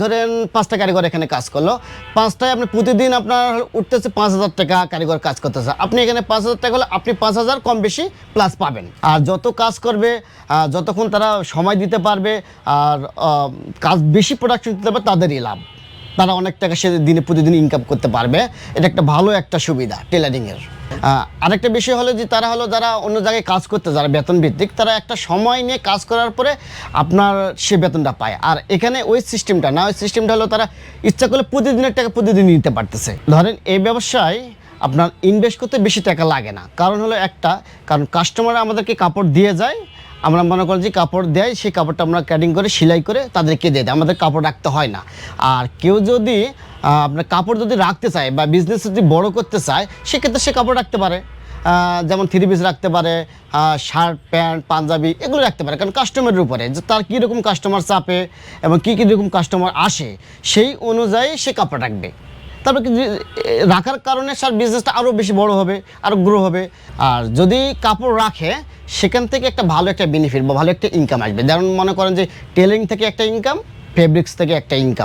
ধরেন পাঁচটা কারিগর এখানে কাজ করল। পাঁচটায় আপনি প্রতিদিন আপনার উঠতেছে পাঁচ হাজার টাকা কারিগর কাজ করতেছে। আপনি এখানে পাঁচ হাজার টাকা হলে আপনি পাঁচ হাজার কম বেশি প্লাস পাবেন। আর যত কাজ করবে যতক্ষণ তারা সময় দিতে পারবে আর কাজ বেশি প্রোডাকশন দিতে পারবে, তাদেরই লাভ। তারা অনেক টাকা সে দিনে প্রতিদিন ইনকাম করতে পারবে। এটা একটা ভালো একটা সুবিধা টেলারিংয়ের আরেকটা বিষয় হলো যে তারা হলো যারা অন্য জায়গায় কাজ করতে, যারা বেতন ভিত্তিক তারা একটা সময় নিয়ে কাজ করার পরে আপনার সে বেতনটা পায়। আর এখানে ওই সিস্টেমটা না, ওই সিস্টেমটা হলো তারা ইচ্ছা করলে প্রতিদিনের টাকা প্রতিদিন নিতে পারতেছে। ধরেন এই ব্যবসায় আপনার ইনভেস্ট করতে বেশি টাকা লাগে না। কারণ হলো একটা, কারণ কাস্টমার আমাদেরকে কাপড় দিয়ে যায় আমরা মনে করি যে কাপড় দেয়, সেই কাপড়টা আমরা কাটিং করে, সেলাই করে তাদেরকে দিয়ে দেয়। আমাদের কাপড় রাখতে হয় না। আর কেউ যদি আপনার কাপড় যদি রাখতে চায় বা বিজনেস যদি বড় করতে চায়, সেক্ষেত্রে সে কাপড় রাখতে পারে। যেমন থ্রি পিস রাখতে পারে শার্ট প্যান্ট পাঞ্জাবি, এগুলো রাখতে পারে। কারণ কাস্টমারের উপরে যে তার কীরকম কাস্টমার চাপে এবং কী কী রকম কাস্টমার আসে, সেই অনুযায়ী সে কাপড় রাখবে। তারপরে রাখার কারণে সার বিজনেসটা আরও বেশি বড় হবে আরও গ্রো হবে। আর যদি কাপড় রাখে সেখান থেকে একটা ভালো একটা বেনিফিট বা ভালো একটা ইনকাম আসবে। যেমন মনে করেন যে টেলিং থেকে একটা ইনকাম ফেব্রিক্স থেকে একটা ইনকাম